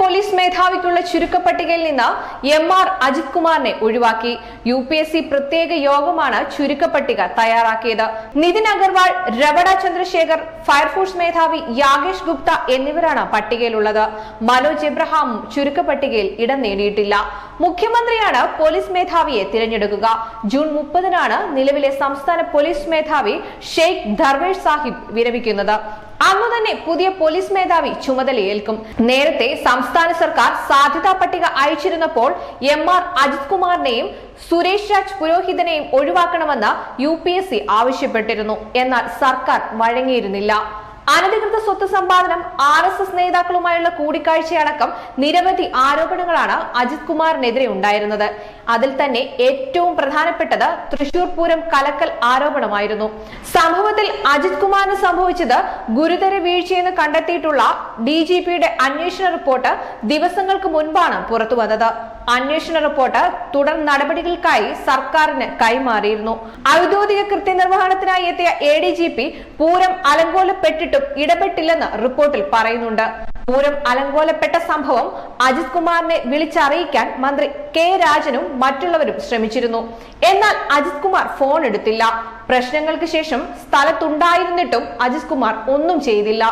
Police മേധാവിക്കുള്ള ചുരുക്കപ്പട്ടികയിൽ നിന്ന് M R Ajith കുമാറിനെ ഒഴിവാക്കി. യു പി എസ് സി പ്രത്യേക യോഗമാണ് ചുരുക്കപ്പട്ടിക തയ്യാറാക്കിയത്. നിതിൻ അഗർവാൾ രവണ ചന്ദ്രശേഖർ ഫയർഫോഴ്സ് മേധാവി യാഗേഷ് ഗുപ്ത എന്നിവരാണ് പട്ടികയിലുള്ളത്. മനോജ് എബ്രഹാമും ചുരുക്കപ്പട്ടികയിൽ ഇടം നേടിയിട്ടില്ല. മുഖ്യമന്ത്രിയാണ് പോലീസ് മേധാവിയെ തിരഞ്ഞെടുക്കുക. ജൂൺ മുപ്പതിനാണ് നിലവിലെ സംസ്ഥാന പോലീസ് മേധാവി ഷെയ്ഖ് ധർവേഷ് സാഹിബ് വിരമിക്കുന്നത്. അന്നു തന്നെ പുതിയ പോലീസ് മേധാവി ചുമതലയേൽക്കും നേരത്തെ സംസ്ഥാന സർക്കാർ സാധ്യതാ പട്ടിക അയച്ചിരുന്നപ്പോൾ എം ആർ അജിത് കുമാറിനെയും സുരേഷ് രാജ് പുരോഹിതനെയും ഒഴിവാക്കണമെന്ന് യു ആവശ്യപ്പെട്ടിരുന്നു. എന്നാൽ സർക്കാർ വഴങ്ങിയിരുന്നില്ല. അനധികൃത സ്വത്ത് സമ്പാദനം ആർ എസ് എസ് നേതാക്കളുമായുള്ള കൂടിക്കാഴ്ചയടക്കം നിരവധി ആരോപണങ്ങളാണ് അജിത് കുമാറിനെതിരെ ഉണ്ടായിരുന്നത്. അതിൽ തന്നെ ഏറ്റവും പ്രധാനപ്പെട്ടത് തൃശൂർ പൂരം കലക്കൽ ആരോപണമായിരുന്നു. സംഭവത്തിൽ അജിത് കുമാറിന് സംഭവിച്ചത് ഗുരുതര വീഴ്ചയെന്ന് കണ്ടെത്തിയിട്ടുള്ള ഡി ജി പിയുടെ അന്വേഷണ റിപ്പോർട്ട് ദിവസങ്ങൾക്ക് മുൻപാണ് പുറത്തു വന്നത്. അന്വേഷണ റിപ്പോർട്ട് തുടർ നടപടികൾക്കായി സർക്കാരിന് കൈമാറിയിരുന്നു. ഔദ്യോഗിക കൃത്യനിർവഹണത്തിനായി എത്തിയ A D G P Pooram അലങ്കോലപ്പെട്ടിട്ടും ഇടപെട്ടില്ലെന്ന് റിപ്പോർട്ടിൽ പറയുന്നുണ്ട്. പൂരം അലങ്കോലപ്പെട്ട സംഭവം അജിത് കുമാറിനെ വിളിച്ചറിയിക്കാൻ മന്ത്രി കെ രാജനും മറ്റുള്ളവരും ശ്രമിച്ചിരുന്നു. എന്നാൽ അജിത് കുമാർ ഫോൺ എടുത്തില്ല. പ്രശ്നങ്ങൾക്ക് ശേഷം സ്ഥലത്തുണ്ടായിരുന്നിട്ടും അജിത് കുമാർ ഒന്നും ചെയ്തില്ല.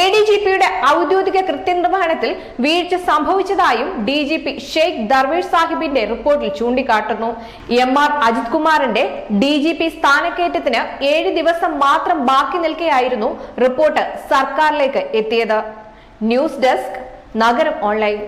എ ഡി ജി പിയുടെ ഔദ്യോഗിക കൃത്യനിർവഹണത്തിൽ വീഴ്ച സംഭവിച്ചതായും D G P Sheikh Darvesh സാഹിബിന്റെ റിപ്പോർട്ടിൽ ചൂണ്ടിക്കാട്ടുന്നു. എം ആർ അജിത് കുമാറിന്റെ ഡി ജി പി സ്ഥാനക്കയറ്റത്തിന് ഏഴ് ദിവസം മാത്രം ബാക്കി നിൽക്കെയായിരുന്നു റിപ്പോർട്ട് സർക്കാരിലേക്ക് എത്തിയത്. ന്യൂസ് ഡെസ്ക് നഗരം ഓൺലൈൻ